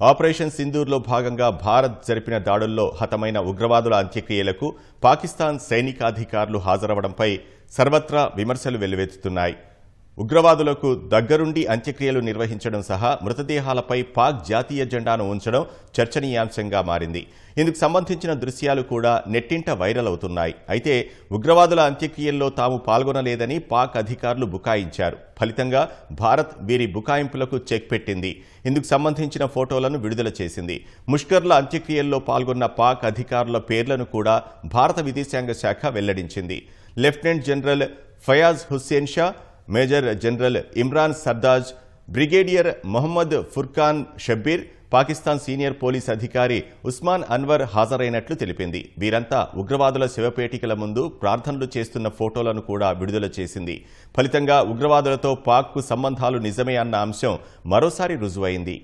Operation సింధూర్లో భాగంగా భారత్ జరిపిన దాడుల్లో హతమైన ఉగ్రవాదుల అంత్యక్రియలకు పాకిస్తాన్ సైనికాధికారులు హాజరవడంపై సర్వత్రా విమర్శలు వెల్లువెత్తుతున్నాయి. ఉగ్రవాదులకు దగ్గరుండి అంత్యక్రియలు నిర్వహించడం సహా మృతదేహాలపై పాక్ జాతీయ జెండాను ఉంచడం చర్చనీయాంశంగా మారింది. ఇందుకు సంబంధించిన దృశ్యాలు కూడా నెట్టింట వైరల్ అవుతున్నాయి. అయితే ఉగ్రవాదుల అంత్యక్రియల్లో తాము పాల్గొనలేదని పాక్ అధికారులు బుకాయించారు. ఫలితంగా భారత్ వీరి బుకాయింపులకు చెక్ పెట్టింది. ఇందుకు సంబంధించిన ఫోటోలను విడుదల చేసింది. ముష్కర్ల అంత్యక్రియల్లో పాల్గొన్న పాక్ అధికారుల పేర్లను కూడా భారత విదేశాంగ శాఖ వెల్లడించింది. Lieutenant general Fayaz Hussain Shah major general Imran Sardaj brigadier Mohammad Furqan Shabbir Pakistan senior police అధికారి ఉస్మాన్ అన్వర్ హాజరైనట్లు తెలిపింది. వీరంతా ఉగ్రవాదుల శివపేటికల ముందు ప్రార్థనలు చేస్తున్న ఫోటోలను కూడా విడుదల చేసింది. ఫలితంగా ఉగ్రవాదులతో పాక్కు సంబంధాలు నిజమే అన్న అంశం మరోసారి రుజువైంది.